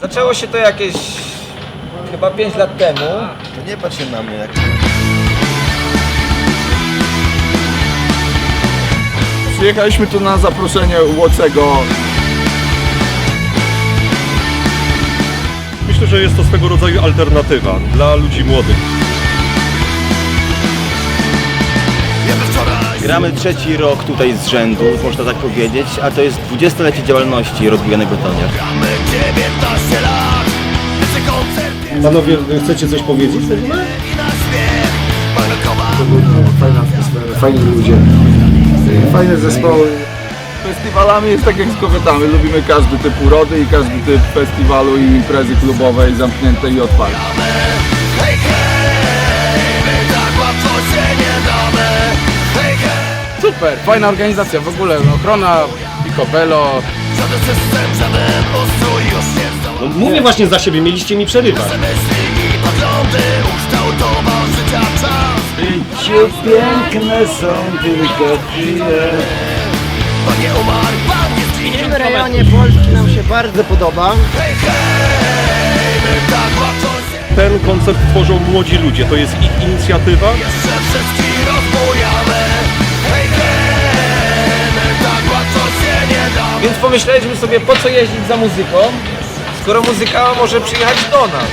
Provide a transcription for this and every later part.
Zaczęło się to jakieś chyba 5 lat temu. To nie patrz się na mnie jak... Przyjechaliśmy tu na zaproszenie Łocego. Myślę, że jest to swego rodzaju alternatywa dla ludzi młodych. Gramy trzeci rok tutaj z rzędu, można tak powiedzieć, a to jest 20-lecie działalności Rozbijany Betoniarz. Panowie, chcecie coś powiedzieć? Fajna atmosfera, fajni ludzie, fajne zespoły. Festiwalami jest tak jak z kobietami. Lubimy każdy typ urody i każdy typ festiwalu i imprezy klubowej zamkniętej i otwartej. Super, fajna organizacja w ogóle, ochrona, picobello, No, mówię właśnie za siebie, mieliście mi przerywać. Piękne są tylko chwile. W tym rejonie Polski nam się bardzo podoba. Ten koncert tworzą młodzi ludzie, to jest ich inicjatywa. Więc pomyśleliśmy sobie po co jeździć za muzyką, skoro muzyka może przyjechać do nas.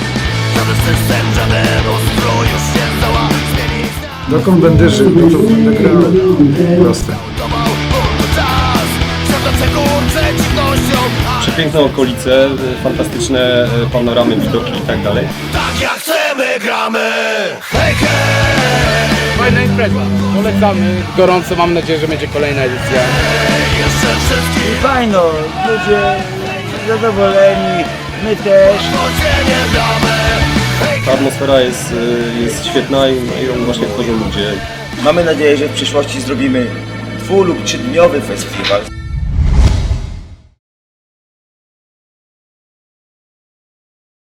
Dokąd będę żył, no to będę grał. Proste. Przepiękne okolice, fantastyczne y, panoramy, widoki i tak dalej. fajna impreza. Polecamy, gorąco, mam nadzieję, że będzie kolejna edycja. Fajno, ludzie zadowoleni, my też. Ta atmosfera jest, y, jest świetna i, i ją właśnie tworzą ludzie. Mamy nadzieję, że w przyszłości zrobimy dwu lub trzydniowy festiwal.